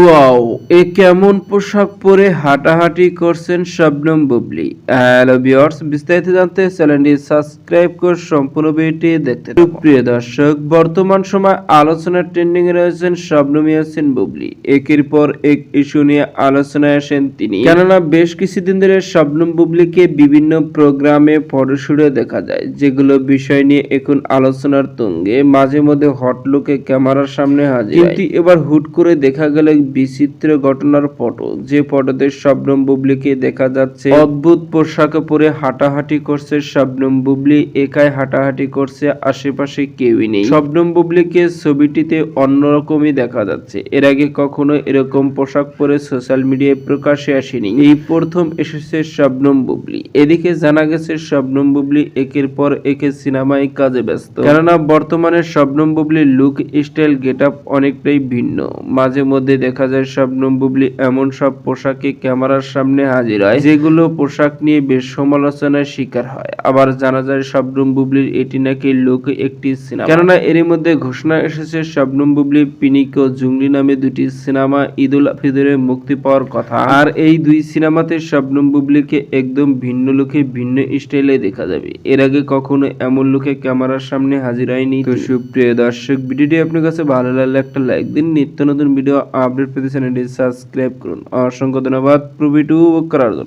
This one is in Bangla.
ওয়াও, এ কেমন পোশাক পরে হাঁটাহাঁটি করছেন শবনম বুবলি হ্যালো ভিউয়ার্স, বিস্তারিত জানতে চ্যানেলটি সাবস্ক্রাইব করে সম্পূর্ণ ভিডিওটি দেখতে। প্রিয় দর্শক, বর্তমান সময় আলোচনার ট্রেন্ডিং এ রয়েছেন শবনম ইয়াসিন বুবলি একের পর এক ইস্যু নিয়ে আলোচনায় আসেন তিনি কেননা বেশ কিছুদিন ধরে শবনম বুবলিকে বিভিন্ন প্রোগ্রামে ফটোশুটে দেখা যায়, যেগুলো বিষয় নিয়ে এখন আলোচনার তুঙ্গে মাঝে মধ্যে হট লুকে ক্যামেরার সামনে হাজির। কিন্তু এবার হুট করে দেখা গেল বিচিত্র ঘটনার ফটো। যে ফটোতে শবনম বুবলিকে দেখা যাচ্ছে, অদ্ভুত পোশাক পরে হাঁটাহাঁটি করছে শবনম বুবলি। একাই হাঁটাহাঁটি করছে, আশেপাশে কেউই নেই। শবনম বুবলিকে ছবিটিতে অন্যরকমই দেখা যাচ্ছে। এর আগে কখনো এরকম পোশাক পরে সোশ্যাল মিডিয়ায় প্রকাশে আসেনি। এই প্রথম এসেছে শবনম বুবলি। এদিকে জানা গেছে, শবনম বুবলি একের পর একে সিনেমায় কাজে ব্যস্ত। কেননা, বর্তমানে শবনম বুবলির লুক স্টাইল গেট অনেকটাই ভিন্ন। মাঝে মধ্যে দেখা যায় শবনম বুবলি এমন সব পোশাকে ক্যামেরার সামনে হাজির হয়, যেগুলো পোশাক নিয়ে বেশ সমালোচনার শিকার হয়। আবার জানা যায় শবনম এটি নাকি লোক একটি সিনেমা। কেননা এরই মধ্যে ঘোষণা এসেছে শবনম বুবলি, পিনিক ও জুংলি নামে দুটি সিনেমা ঈদুল ফিদরে মুক্তি পাওয়ার কথা। আর এই দুই সিনেমাতে শবনম বুবলিকে একদম ভিন্ন লুকে, ভিন্ন স্টাইলে দেখা যাবে। এর আগে কখনো এমন লুকে ক্যামেরার সামনে হাজির হয়নি। তো সুপ্রিয় দর্শক, ভিডিওটি আপনার কাছে ভালো লাগলে একটা লাইক দিন। নিত্য নতুন ভিডিও আপডেট পেতে চ্যানেলটি সাবস্ক্রাইব করুন। অসংখ্য ধন্যবাদ। প্রভিটু করার জন্য